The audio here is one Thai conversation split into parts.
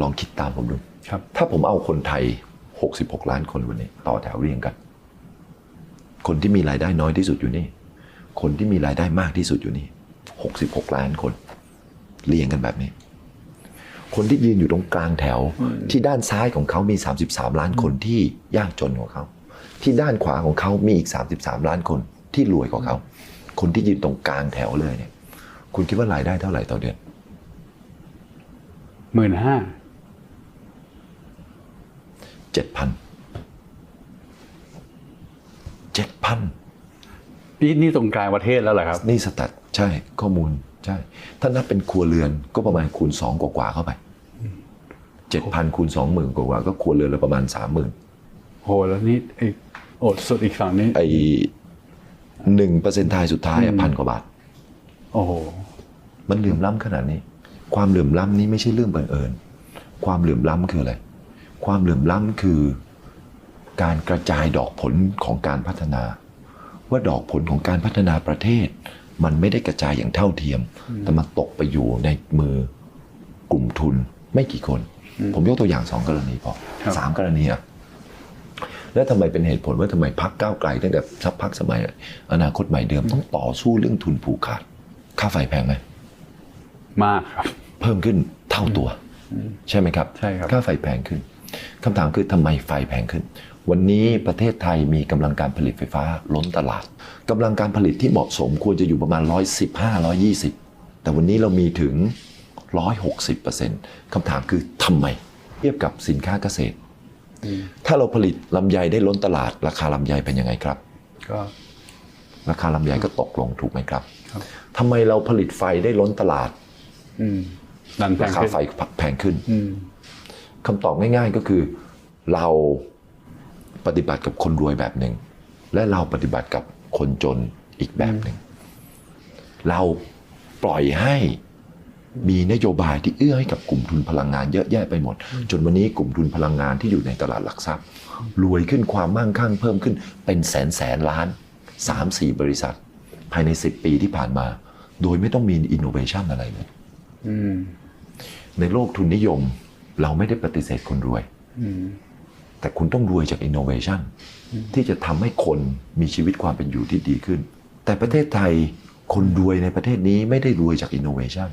ลองคิดตามผมดูครับ ถ้าผมเอาคนไทย 66 ล้านคนวันนี้ ต่อแถวเรียงกัน คนที่มีรายได้น้อยที่สุดอยู่นี่ คนที่มีรายได้มากที่สุดอยู่นี่ 66 ล้านคน เรียงกันแบบนี้ คนที่ยืนอยู่ตรงกลางแถว ที่ด้านซ้ายของเขามี 33 ล้านคนที่ยากจนกว่าเขา ที่ด้านขวาของเขามีอีก 33 ล้านคนที่รวยกว่าเขา คนที่ยืนตรงกลางแถวเลยเนี่ย คุณคิดว่ารายได้เท่าไหร่ต่อเดือนหมื่นห้า เจ็ดพัน เจ็ดพัน นี่นี่ตรงกลางประเทศแล้วเหรอครับ นี่สแตทใช่ข้อมูลใช่ถ้านับเป็นครัวเรือนก็ประมาณคูณสองกว่าๆเข้าไปเจ็ดพันคูณสองหมื่นกว่าๆก็ครัวเรือนละประมาณสามหมื่นโหแล้วนี่ไอ้โอดสุดอีกฝั่งนี้ไอหนึ่งเปอร์เซ็นต์ทายสุดท้ายอะพันกว่าบาทโอ้โหมันเหลื่อมล้ำขนาดนี้ ความเหลื่อมล้ำนี้ไม่ใช่เรื่องบังเอิญความเหลื่อมล้ำคืออะไรความเหลื่อมล้ำคือ การกระจายดอกผลของการพัฒนา ว่าดอกผลของการพัฒนาประเทศ มันไม่ได้กระจายอย่างเท่าเทียม แต่มันตกไปอยู่ในมือกลุ่มทุนไม่กี่คน ผมยกตัวอย่างสองกรณีพอครับสามกรณีอะแล้วทำไมเป็นเหตุผลว่าทำไมพักก้าวไกลตั้งแต่สักพักสมัย อนาคตใหม่เดิมต้องต่อสู้เรื่องทุนผูกขาด ค่าไฟแพงไหมมากครับ เพิ่มขึ้นเท่าตัว ใช่ไหมครับใช่ครับค่าไฟแพงขึ้นคำถามคือทำไมไฟแพงขึ้น วันนี้ประเทศไทยมีกำลังการผลิตไฟฟ้าล้นตลาดกำลังการผลิตที่เหมาะสมควรจะอยู่ประมาณ 115 120 แต่วันนี้เรามีถึง 160%คำถามคือทำไม เทียบกับสินค้าเกษตร ถ้าเราผลิตลำไยได้ล้นตลาด ราคาลำไยเป็นยังไงครับ ก็ราคาลำไยก็ตกลงถูกไหมครับครับทำไมเราผลิตไฟได้ล้นตลาดอืมดันแพรางคาขึ้นไฟแพงขึ้นอืมคำตอบง่าย ๆก็คือเรา ปฏิบัติกับคนรวยแบบหนึ่ง และเราปฏิบัติกับคนจนอีกแบบหนึ่ง เราปล่อยให้มีนโยบายที่เอื้อให้กับกลุ่มทุนพลังงานเยอะแยะไปหมด จนวันนี้กลุ่มทุนพลังงานที่อยู่ในตลาดหลักทรัพย์ รวยขึ้นความมั่งคั่งเพิ่มขึ้นเป็นแสนแสนล้านสามสี่บริษัท ภายใน10ปีที่ผ่านมา โดยไม่ต้องมีอินโนเวชันอะไรเลยอืมในโลกทุนนิยม เราไม่ได้ปฏิเสธคนรวยอืม แต่คุณต้องรวยจากอินโนเวชันที่จะทำให้คนมีชีวิตความเป็นอยู่ที่ดีขึ้น แต่ประเทศไทยคนรวยในประเทศนี้ไม่ได้รวยจากอินโนเวชัน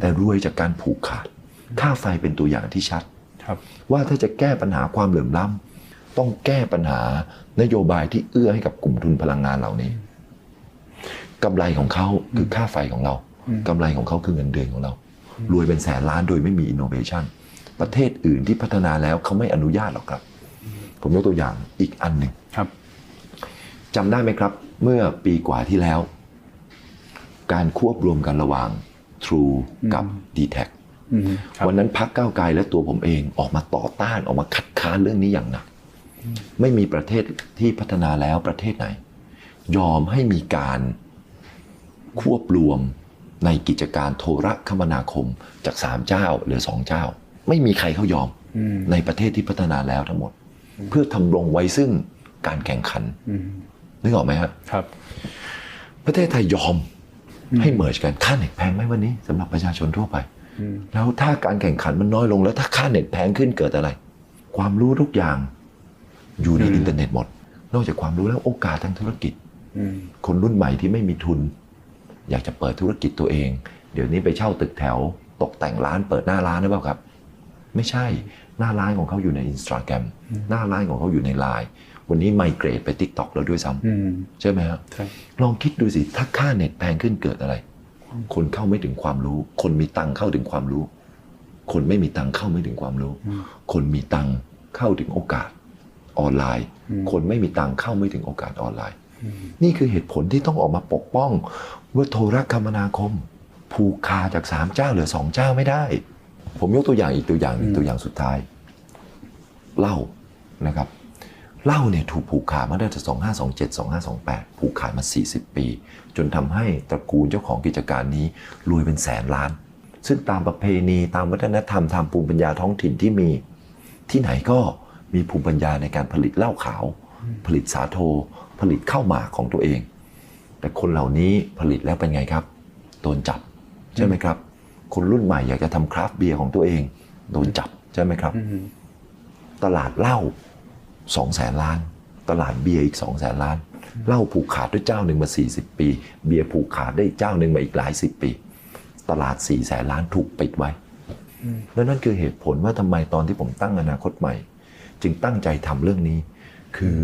แต่รวยจากการผูกขาด ค่าไฟเป็นตัวอย่างที่ชัดครับว่าถ้าจะแก้ปัญหาความเหลื่อมล้ำต้องแก้ปัญหานโยบายที่เอื้อให้กับกลุ่มทุนพลังงานเหล่านี้กำไรของเขาคือค่าไฟของเรากำไรของเขาคือเงินเดือนของเรา รวยเป็นแสนล้านโดยไม่มีอินโนเวชันประเทศอื่นที่พัฒนาแล้วเขาไม่อนุญาตหรอกครับ ผมยกตัวอย่างอีกอันหนึ่งครับจำได้ไหมครับ เมื่อปีกว่าที่แล้ว การควบรวมกันระหว่าง True กับ d t แทอืมครับวันนั้นพักก้าวไกลและตัวผมเองออกมาต่อต้านออกมาคัดค้านเรื่องนี้อย่างหนักไม่มีประเทศที่พัฒนาแล้วประเทศไหน ยอมให้มีการควบรวมในกิจการโทรคมนาคมจากสามเจ้าเหลือสองเจ้า ไม่มีใครเขายอมอืมในประเทศที่พัฒนาแล้วทั้งหมด เพื่อทำรงไว้ซึ่งการแข่งขันอืมนึกออกไหมครับครับ ประเทศไทยยอมให้เมิร์จกันค่าเน็ตแพงไหมวันนี้สำหรับประชาชนทั่วไปอืมแล้วถ้าการแข่งขันมันน้อยลงแล้วถ้าค่าเน็ตแพงขึ้นเกิดอะไร ความรู้ทุกอย่างอยู่ในอินเทอร์เน็ตหมด นอกจากความรู้แล้วโอกาสทางธุรกิจอืมคนรุ่นใหม่ที่ไม่มีทุน อยากจะเปิดธุรกิจตัวเอง เดี๋ยวนี้ไปเช่าตึกแถว ตกแต่งร้านเปิดหน้าร้านหรือเปล่าครับ ไม่ใช่หน้าร้านของเขาอยู่ในอินสตาแกรมหน้าร้านของเขาอยู่ในไลน์วันนี้ไมเกรดไปทิกตอกแล้วด้วยซ้อืมำใช่ไหมครับใช่ลองคิดดูสิถ้าค่าเน็ตแพงขึ้นเกิดอะไร คนเข้าไม่ถึงความรู้ คนมีตังค์เข้าถึงความรู้ คนไม่มีตังค์เข้าไม่ถึงความรู้ คนมีตังค์เข้าถึงโอกาสออนไลน์ คนไม่มีตังค์เข้าไม่ถึงโอกาสออนไลน์ นี่คือเหตุผลที่ต้องออกมาปกป้องว่าโทรคมนาคม ผูกขาดจากสามเจ้าเหลือสองเจ้าไม่ได้ ผมยกตัวอย่างอีกตัวอย่างหนึ่งตัวอย่างสุดท้ายเหล้านะครับเหล้าเนี่ยถูกผูกขาดมาตั้งแต่2527 2528 ผูกขาดมา 40 ปี จนทำให้ตระกูลเจ้าของกิจการนี้รวยเป็นแสนล้าน ซึ่งตามประเพณีตามวัฒนธรรมตามภูมิปัญญาท้องถิ่นที่มี ที่ไหนก็มีภูมิปัญญาในการผลิตเหล้าขาว ผลิตสาโท ผลิตข้าวหมากของตัวเอง แต่คนเหล่านี้ผลิตแล้วเป็นไงครับ โดนจับใช่ไหมครับ คนรุ่นใหม่อยากจะทำคราฟต์เบียร์ของตัวเองโดนจับใช่ไหมครับอืมตลาดเหล้าสองแสนล้าน ตลาดเบียร์อีกสองแสนล้านเหล้าผูกขาดด้วยเจ้าหนึ่งมา 40 ปี เบียร์ผูกขาดได้อีกเจ้าหนึ่งมาอีกหลายสิบปี ตลาด4ี่แสนล้านถูกปิดไว้แล้วนั่นคือเหตุผลว่าทำไมตอนที่ผมตั้งอนาคตใหม่ จึงตั้งใจทำเรื่องนี้ คือ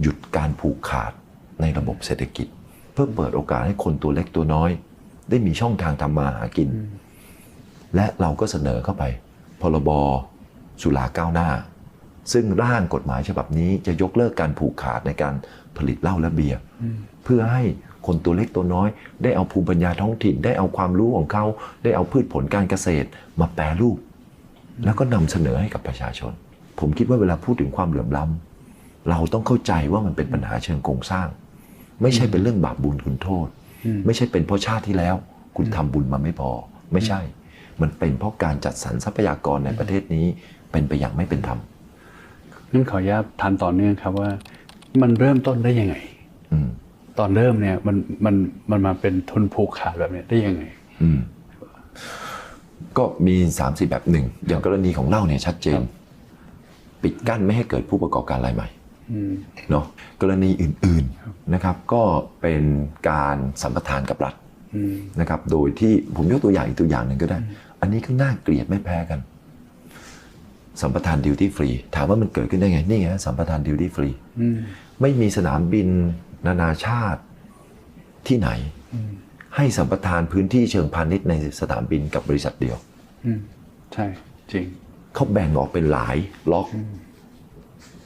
หยุดการผูกขาดในระบบเศรษฐกิจ เพื่อเปิดโอกาสให้คนตัวเล็กตัวน้อย ได้มีช่องทางทำมาหากิน และเราก็เสนอเข้าไป พรบสุราก้าวหน้า ซึ่งร่างกฎหมายฉบับนี้จะยกเลิกการผูกขาดในการผลิตเหล้าและเบียร์เพื่อให้คนตัวเล็กตัวน้อย ได้เอาภูมิปัญญาท้องถิ่น ได้เอาความรู้ของเขาได้เอาพืชผลการเกษตร มาแปรรูป แล้วก็นำเสนอให้กับประชาชน ผมคิดว่าเวลาพูดถึงความเหลื่อมล้ำเราต้องเข้าใจว่ามันเป็นปัญหาเชิงโครงสร้าง ไม่ใช่เป็นเรื่องบาปบุญคุณโทษ ไม่ใช่เป็นเพราะชาติที่แล้ว คุณทำบุญมาไม่พอ ไม่ใช่ มันเป็นเพราะการจัดสรรทรัพยากรในประเทศนี้เป็นไปอย่างไม่เป็นธรรมงั้นขออนุญาตทันต่อเนื่องครับว่า มันเริ่มต้นได้ยังไงอืมตอนเริ่มเนี่ยมันมันมันมาเป็นทุนผูกขาดแบบเนี้ยได้ยังไงอืมก็มีสามสี่แบบหนึ่งอย่างกรณีของเหล้าเนี่ยชัดเจน ปิดกั้นไม่ให้เกิดผู้ประกอบการรายใหม่อืมเนาะกรณีอื่นๆนะครับ ก็เป็นการสัมปทานกับรัฐอืมนะครับ โดยที่ผมยกตัวอย่างอีกตัวอย่างหนึ่งก็ได้ อันนี้ก็น่าเกลียดไม่แพ้กัน สัมปทานดิวตี้ฟรี ถามว่ามันเกิดขึ้นได้ไง นี่ไงสัมปทานดิวตี้ฟรีอืมไม่มีสนามบินนานาชาติที่ไหน ให้สัมปทานพื้นที่เชิงพาณิชย์ในสนามบินกับบริษัทเดียวอืมใช่จริงเขาแบ่งออกเป็นหลายล็อก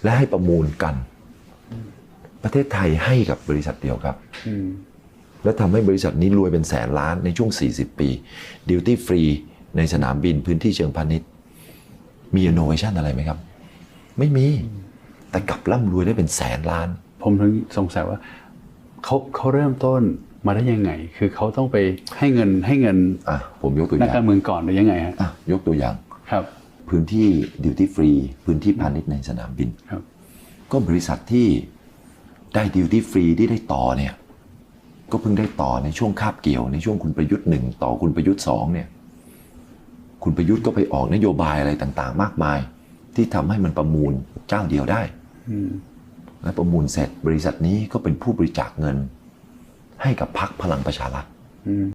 และให้ประมูลกัน ประเทศไทยให้กับบริษัทเดียวครับอืมและทำให้บริษัทนี้รวยเป็นแสนล้านในช่วง 40 ปีดิวตี้ฟรี ในสนามบินพื้นที่เชิงพาณิชย์ มีอินโนเวชันอะไรไหมครับ ไม่มีแต่กลับร่ำรวยได้เป็นแสนล้าน ผมถึงสงสัยว่าเขาเขาเริ่มต้นมาได้ยังไง คือเขาต้องไปให้เงินให้เงินอะผมยกตัวอนักย่างการเมืองก่อนหรือยังไงฮะอะยกตัวอย่างครับ พื้นที่ดิวตี้ฟรีพื้นที่พาณิชย์ในสนามบินครับ ก็บริษัทที่ได้ดิวตี้ฟรีที่ได้ต่อเนี่ย ก็เพิ่งได้ต่อในช่วงคาบเกี่ยวในช่วงคุณประยุทธ์หนึ่งต่อคุณประยุทธ์สองเนี่ย คุณประยุทธ์ก็ไปออกนโยบายอะไรต่างๆ มากมาย ที่ทำให้มันประมูลเจ้าเดียวได้และประมูลเสร็จบริษัทนี้ก็เป็นผู้บริจาคเงิน ให้กับพรรคพลังประชารัฐ